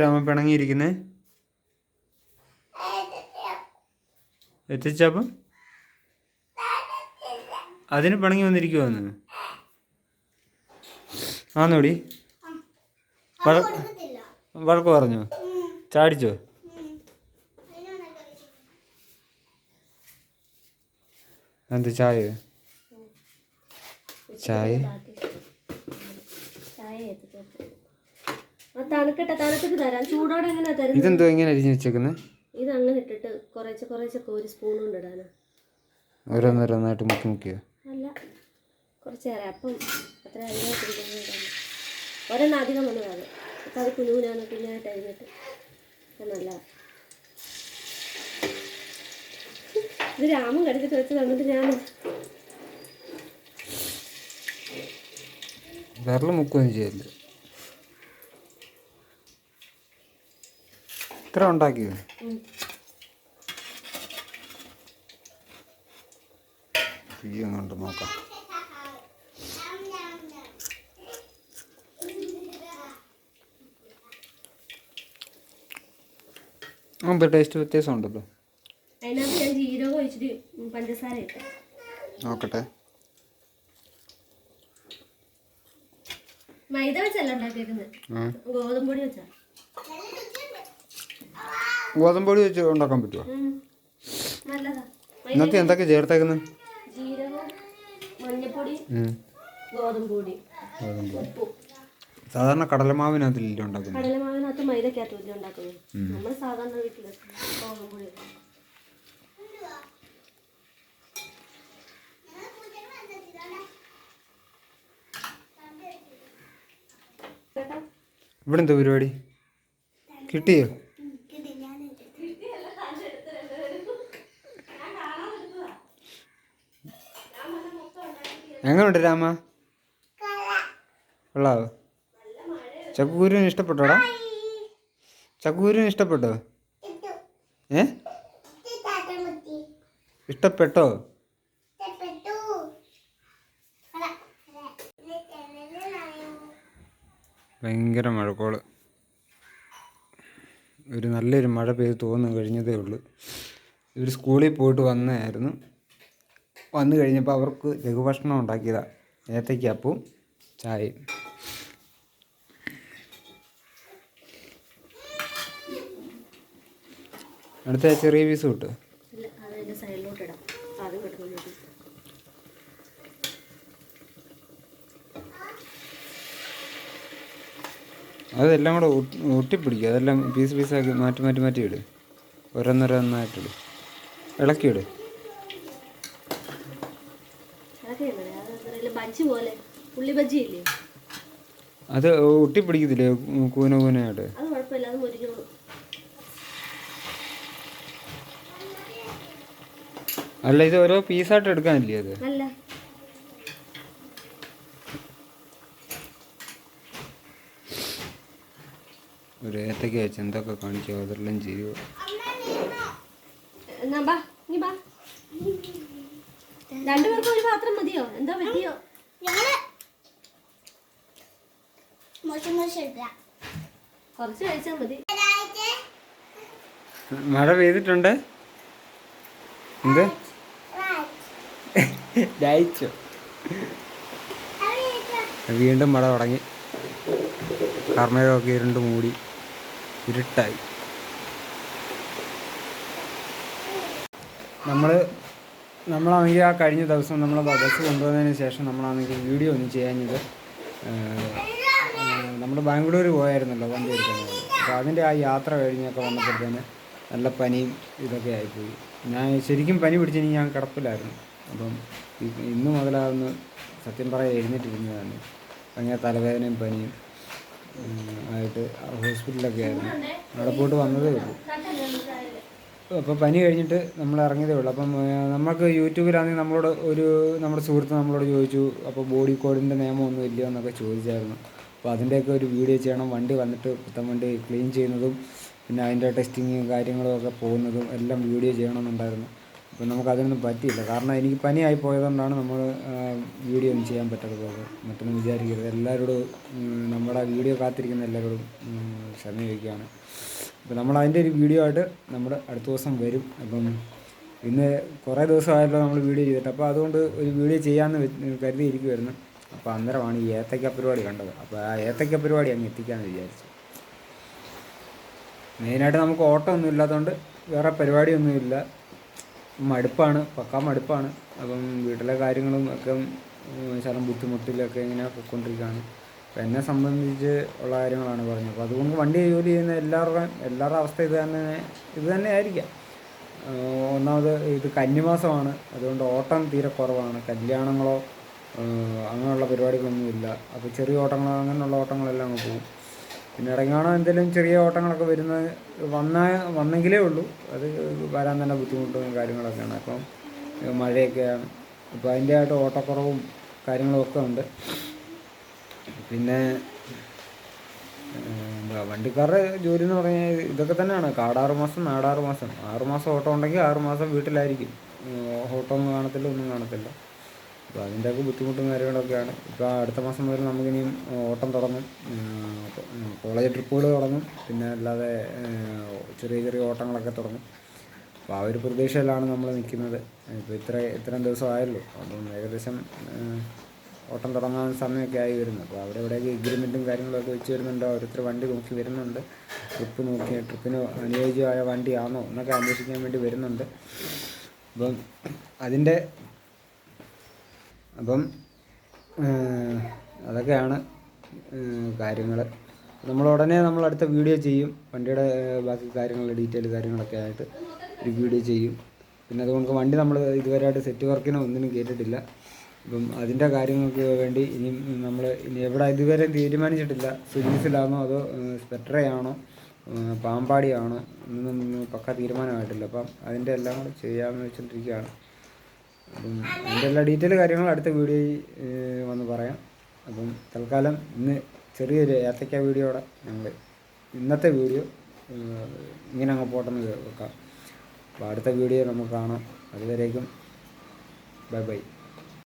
രാമ പിണങ്ങിയിരിക്കുന്നേ? എത്തിച്ചപ്പം? അതിന് പിണങ്ങി വന്നിരിക്കുവാന്ന്. ആന്നോടി. നോടി വഴക്ക് പറഞ്ഞോ? ചാടിച്ചോ? എന്ത് ചായ? ചായ? ചായ തണുക്കട്ടെ തണുത്തിട്ട് തരാം. ചൂടോടെ എങ്ങനെ തരുന്നത്? ഇതെന്തോ ഇങ്ങനെ അരിഞ്ഞ് വെച്ചേക്കുന്നത് ഇത് അങ്ങനെ ഇട്ടിട്ട് കുറേശ്ശെ കുറേശ്ശൊക്കെ ഒരു സ്പൂൺ കൊണ്ട് ഇടാനാ. ഓരോന്നോരോന്നായിട്ട് മുക്കി മുക്കിയോ? അല്ല കുറച്ച് നേരം അപ്പം അത്ര പിടിക്കാൻ ഒരെണ്ണം അധികം വന്നതാണ് അപ്പം അത് കുഞ്ഞുകുഞ്ഞാന്ന് കുഞ്ഞായിട്ട് അരിഞ്ഞിട്ട്. നല്ല ഇത് രാമൻ കടിച്ചിട്ട് വെച്ച് തന്നിട്ട് ഞാൻ വിരൽ മുക്കുകയൊന്നും ചെയ്യല്ല? ഇത്ര ഉണ്ടാക്കിയോ. തീ അങ്ങോട്ട് നോക്കാം. ആ ടേസ്റ്റ് വ്യത്യാസം ഉണ്ടല്ലോ നോക്കട്ടെ. മൈദ വെച്ചല്ല ഉണ്ടാക്കിയേക്കുന്നത്. ഗോതമ്പൊടി വെച്ചാ ഗോതമ്പൊടി വെച്ച് ഉണ്ടാക്കാൻ പറ്റുമോ ഇന്നത്തെ എന്തൊക്കെ ചേർത്തേക്കുന്നത് സാധാരണ കടലമാവിനകത്തില്ല ഉണ്ടാക്കുന്നത്? കടലമാവിനകത്ത് മൈദക്കകത്ത് വലിയ ഉണ്ടാക്കുന്നത്. നമ്മൾ സാധാരണ വീട്ടിൽ ഗോതമ്പ് പൊടി കേട്ടോ ഇവിടെ എന്താ പരിപാടി? കിട്ടിയോ? എങ്ങനെയുണ്ട് രാമ? കൊള്ളാവോ? ചക്കൂരിന് ഇഷ്ടപ്പെട്ടോടാ ചക്കൂരിന് ഇഷ്ടപ്പെട്ടോ? ഏ? ഇഷ്ടപ്പെട്ടോ. ഭയങ്കര മഴക്കോൾ. ഒരു നല്ലൊരു മഴ പെയ്ത് തോന്നുന്നു കഴിഞ്ഞതേ ഉള്ളൂ. ഇവർ സ്കൂളിൽ പോയിട്ട് വന്നതായിരുന്നു. വന്നു കഴിഞ്ഞപ്പോൾ അവർക്ക് ലഘുഭക്ഷണം ഉണ്ടാക്കിയതാണ് ഏത്തയ്ക്കപ്പവും ചായയും. അടുത്ത ചെറിയ പീസ് കിട്ടും. അതെല്ലാം കൂടെ ഒട്ടി- ഒട്ടിപ്പിടിക്കുക അതെല്ലാം പീസ് പീസാക്കി മാറ്റി മാറ്റി മാറ്റി ഇട്. ഇളക്കി ഇളക്കിയിട് അതൊക്കെ എങ്ങനെ അത് ബജ്ജി പോലെ ഉള്ളി ബജ്ജി ഇല്ലേ? അത് ഒട്ടിപ്പിടിക്കത്തില്ലേ കൂന കൂനയായിട്ട്? അത് കുഴപ്പമില്ല അത് മുരിഞ്ഞോളൂ അല്ല ഇത് ഓരോ പീസായിട്ട് എടുക്കാനില്ലേ അത്? അല്ല. ഒരു ഏത്തക്ക വെച്ച് എന്തൊക്കെ കാണിക്കോ അതെല്ലാം ചെയ്യുമോ രണ്ടുപേർക്കും ഒരു പാത്രം മതിയോ? എന്തോ പറ്റിയോ? കുറച്ച് കഴിച്ചാൽ മതി. മഴ പെയ്തിട്ടുണ്ട്? എന്ത്? വീണ്ടും മഴ തുടങ്ങി. കർമ്മയൊക്കെ ഇരുണ്ട് മൂടി. ഇരുട്ടായി. നമ്മൾ നമ്മളാണെങ്കിൽ ആ കഴിഞ്ഞ ദിവസം നമ്മൾ ബസ് കൊണ്ടുവന്നതിന് ശേഷം നമ്മളാണെങ്കിൽ വീഡിയോ ഒന്നും ചെയ്യാഞ്ഞത് നമ്മൾ ബാംഗ്ലൂർ പോയായിരുന്നല്ലോ വണ്ടി എടുക്കാൻ. അപ്പോൾ അതിന്റെ ആ യാത്ര കഴിഞ്ഞൊക്കെ വന്നപ്പോഴത്തേന് നല്ല പനിയും ഇതൊക്കെ ആയിപ്പോയി. ഞാൻ ശരിക്കും പനി പിടിച്ചെങ്കിൽ ഞാൻ കിടപ്പിലായിരുന്നു. അപ്പം ഇന്ന് മുതലാകുന്ന സത്യം പറയാൻ എഴുന്നേറ്റിരുന്നതാണ് ഭയങ്കര തലവേദനയും പനിയും ആയിട്ട് ഹോസ്പിറ്റലൊക്കെ ആയിരുന്നു. അവിടെ പോയിട്ട് വന്നതേ ഉള്ളൂ. അപ്പോൾ പനി കഴിഞ്ഞിട്ട് നമ്മൾ ഇറങ്ങിയതേ ഉള്ളൂ. അപ്പം നമുക്ക് യൂട്യൂബിലാണെങ്കിൽ നമ്മളോട് ഒരു നമ്മുടെ സുഹൃത്ത് നമ്മളോട് ചോദിച്ചു അപ്പോൾ ബോഡി കോഡിന്റെ നിയമമൊന്നും ഇല്ലയോ എന്നൊക്കെ ചോദിച്ചായിരുന്നു. അപ്പോൾ അതിന്റെയൊക്കെ ഒരു വീഡിയോ ചെയ്യണം. വണ്ടി വന്നിട്ട് പുത്തൻ വണ്ടി ക്ലീൻ ചെയ്യുന്നതും പിന്നെ അതിന്റെ ടെസ്റ്റിങ്ങും കാര്യങ്ങളും ഒക്കെ പോകുന്നതും എല്ലാം വീഡിയോ ചെയ്യണമെന്നുണ്ടായിരുന്നു. നമുക്ക് അതിനൊന്നും പറ്റിയില്ല. കാരണം എനിക്ക് പനിയായി പോയതുകൊണ്ടാണ് നമ്മൾ വീഡിയോ ഒന്നും ചെയ്യാൻ പറ്റാതെ പോയത് മറ്റൊന്നും വിചാരിക്കരുത്. എല്ലാവരോടും നമ്മുടെ വീഡിയോ കാത്തിരിക്കുന്ന എല്ലാവരോടും ക്ഷമ ചോദിക്കുകയാണ്. അപ്പോൾ നമ്മൾ അതിന്റെ ഒരു വീഡിയോ ആയിട്ട് നമ്മൾ അടുത്ത ദിവസം വരും. അപ്പം ഇന്ന് കുറേ ദിവസമായല്ലോ നമ്മൾ വീഡിയോ ചെയ്തിട്ട്. അപ്പോൾ അതുകൊണ്ട് ഒരു വീഡിയോ ചെയ്യാമെന്ന് കരുതിയിരിക്കുമായിരുന്നു അപ്പോൾ അന്നേരമാണ് ഈ ഏത്തക്ക പരിപാടി കണ്ടത്. അപ്പോൾ ആ ഏത്തക്ക പരിപാടി അങ്ങ് എത്തിക്കാമെന്ന് വിചാരിച്ചു. മെയിനായിട്ട് നമുക്ക് ഓട്ടം ഒന്നും ഇല്ലാത്തതുകൊണ്ട് വേറെ പരിപാടിയൊന്നുമില്ല മടുപ്പാണ് പക്കാ മടുപ്പാണ്. അപ്പം വീട്ടിലെ കാര്യങ്ങളും ഒക്കെ ശരം ബുദ്ധിമുട്ടിലൊക്കെ ഇങ്ങനെ പൊയ്ക്കൊണ്ടിരിക്കുകയാണ് അപ്പം എന്നെ സംബന്ധിച്ച് ഉള്ള കാര്യങ്ങളാണ് പറഞ്ഞത്. അപ്പോൾ അതുകൊണ്ട് വണ്ടി ജോലി ചെയ്യുന്ന എല്ലാവരുടെയും എല്ലാവരുടെ അവസ്ഥ ഇത് തന്നെ ഇത് തന്നെ ആയിരിക്കാം. ഒന്നാമത് ഇത് കന്നിമാസമാണ്. അതുകൊണ്ട് ഓട്ടം തീരെ കുറവാണ്. കല്യാണങ്ങളോ അങ്ങനെയുള്ള പരിപാടികളൊന്നും ഇല്ല. അപ്പോൾ ചെറിയ ഓട്ടങ്ങളോ അങ്ങനെയുള്ള ഓട്ടങ്ങളെല്ലാം അങ്ങ് പോകും. പിന്നെ ഇറങ്ങാണോ എന്തെങ്കിലും ചെറിയ ഓട്ടങ്ങളൊക്കെ വരുന്ന വന്നാൽ വന്നെങ്കിലേ ഉള്ളൂ. അത് വരാൻ തന്നെ ബുദ്ധിമുട്ടും കാര്യങ്ങളൊക്കെയാണ്. അപ്പം മഴയൊക്കെയാണ് അപ്പോൾ അതിന്റെ ആയിട്ട് ഓട്ടക്കുറവും കാര്യങ്ങളും ഒക്കെ ഉണ്ട്. പിന്നെ എന്താ വണ്ടിക്കാരുടെ ജോലി എന്ന് പറഞ്ഞാൽ ഇതൊക്കെ തന്നെയാണ്. കാടാറ് മാസം നാടാറ് മാസം. ആറ് മാസം ഓട്ടം ഉണ്ടെങ്കിൽ ആറ് മാസം വീട്ടിലായിരിക്കും. ഓട്ടം ഒന്നും കാണത്തില്ല ഒന്നും കാണത്തില്ല. അപ്പോൾ അതിന്റെയൊക്കെ ബുദ്ധിമുട്ടും കാര്യങ്ങളൊക്കെയാണ്. ഇപ്പോൾ അടുത്ത മാസം മുതൽ നമുക്കിനിയും ഓട്ടം തുടങ്ങും. കോളേജ് ട്രിപ്പുകൾ തുടങ്ങും. പിന്നെ അല്ലാതെ ചെറിയ ചെറിയ ഓട്ടങ്ങളൊക്കെ തുടങ്ങും. അപ്പോൾ ആ ഒരു പ്രതീക്ഷയിലാണ് നമ്മൾ നിൽക്കുന്നത് ഇപ്പോൾ ഇത്ര ഇത്രയും ദിവസം ആയല്ലോ അപ്പം ഏകദേശം ഓട്ടം തുടങ്ങാൻ സമയമൊക്കെ ആയി വരുന്നു. അപ്പോൾ അവിടെ ഇവിടെയൊക്കെ എഗ്രിമെന്റും കാര്യങ്ങളൊക്കെ വെച്ച് വരുന്നുണ്ട്. ഓരോരുത്തർ വണ്ടി നോക്കി വരുന്നുണ്ട്. ട്രിപ്പ് നോക്കി ട്രിപ്പിന് അനുയോജ്യമായ വണ്ടിയാണോ എന്നൊക്കെ അന്വേഷിക്കാൻ വേണ്ടി വരുന്നുണ്ട്. അപ്പം അതിന്റെ അപ്പം അതൊക്കെയാണ് കാര്യങ്ങൾ നമ്മൾ ഉടനെ നമ്മൾ അടുത്ത വീഡിയോ ചെയ്യും. വണ്ടിയുടെ ബാക്കി കാര്യങ്ങൾ ഡീറ്റെയിൽ കാര്യങ്ങളൊക്കെ ആയിട്ട് ഒരു വീഡിയോ ചെയ്യും. പിന്നെ അതുകൊണ്ട് വണ്ടി നമ്മൾ ഇതുവരെയായിട്ട് സെറ്റ് വർക്കിനോ ഒന്നിനും കേട്ടിട്ടില്ല. അപ്പം അതിന്റെ കാര്യങ്ങൾക്ക് വേണ്ടി ഇനി നമ്മൾ ഇനി എവിടെ ഇതുവരെ തീരുമാനിച്ചിട്ടില്ല സുരീസിലാണോ അതോ സ്പെട്രയാണോ പാമ്പാടിയാണോ എന്നൊന്നും പക്ക തീരുമാനമായിട്ടില്ല. അപ്പം അതിന്റെ എല്ലാം കൂടെ ചെയ്യാമെന്ന് വെച്ചിട്ടിരിക്കുകയാണ് അപ്പം അതിന്റെ എല്ലാ ഡീറ്റെയിൽ കാര്യങ്ങൾ അടുത്ത വീഡിയോയിൽ വന്ന് പറയാം. അപ്പം തൽക്കാലം ഇന്ന് ചെറിയൊരു ഏത്തക്ക വീഡിയോടെ ഞങ്ങൾ ഇന്നത്തെ വീഡിയോ ഇങ്ങനെ അങ്ങ് പോട്ടെന്ന് വെക്കാം. അപ്പോൾ അടുത്ത വീഡിയോ നമുക്ക് കാണാം. അതുവരേക്കും ബൈ ബൈ.